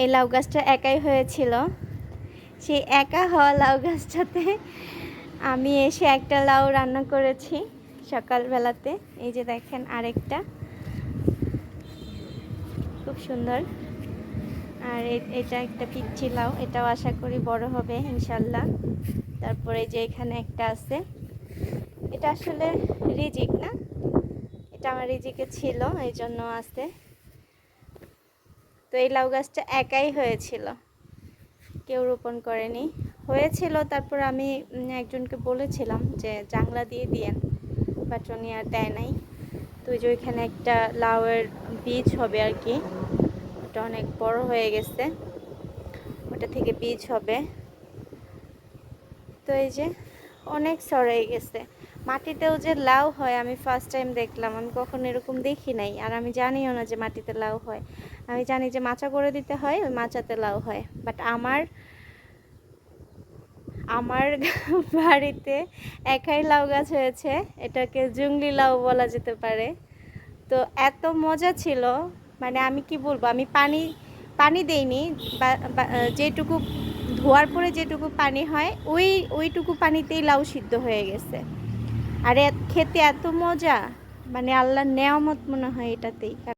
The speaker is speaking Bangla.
এই লাউ গাছটা একাই হয়েছিল। সেই একা হওয়া লাউ গাছটাতে আমি এসে একটা লাউ রান্না করেছি সকালবেলাতে। এই যে দেখেন আরেকটা। খুব সুন্দর। আর এটা একটা পিচ্ছি লাউ, এটাও আশা করি বড় হবে, ইনশাল্লাহ। তারপরে যে এখানে একটা আছে। এটা আসলে রিজিক না? এটা আমার রিজিকে ছিল এই জন্য আছে। তো এই লাউ গাছটা একাই হয়েছিল। কেউ রোপণ করেনি। হয়েছিল, তারপর আমি একজনকে বলেছিলাম যে জাংলা দিয়ে দিয়েন, বাট উনি আর দেয় নাই। তো যে ওইখানে একটা লাউয়ের বীজ হবে আর কি, ওটা অনেক বড় হয়ে গেছে। ওটা থেকে বীজ হবে। তো এই যে অনেক সরাই গেছে। মাটিতেও যে লাউ হয়, আমি ফার্স্ট টাইম দেখলাম। আমি কখনো এরকম দেখি নাই। আর আমি জানিও না যে মাটিতে লাউ হয়। আমি জানি যে মাচা করে দিতে হয়, ওই মাচাতে লাউ হয়। বাট আমার আমার বাড়িতে একাই লাউ গাছ হয়েছে। এটাকে জুংলি লাউ বলা যেতে পারে। তো এত মজা ছিল। মানে আমি কি বলব? আমি পানি পানি দেইনি। যেটুকু ধোয়ার পরে যেটুকু পানি হয়, ওই, ওইটুকু পানিতেই লাউ সিদ্ধ হয়ে গেছে। আর খেতে এত মজা মানে আল্লাহর নেয়ামত মনে হয় এটাতেই।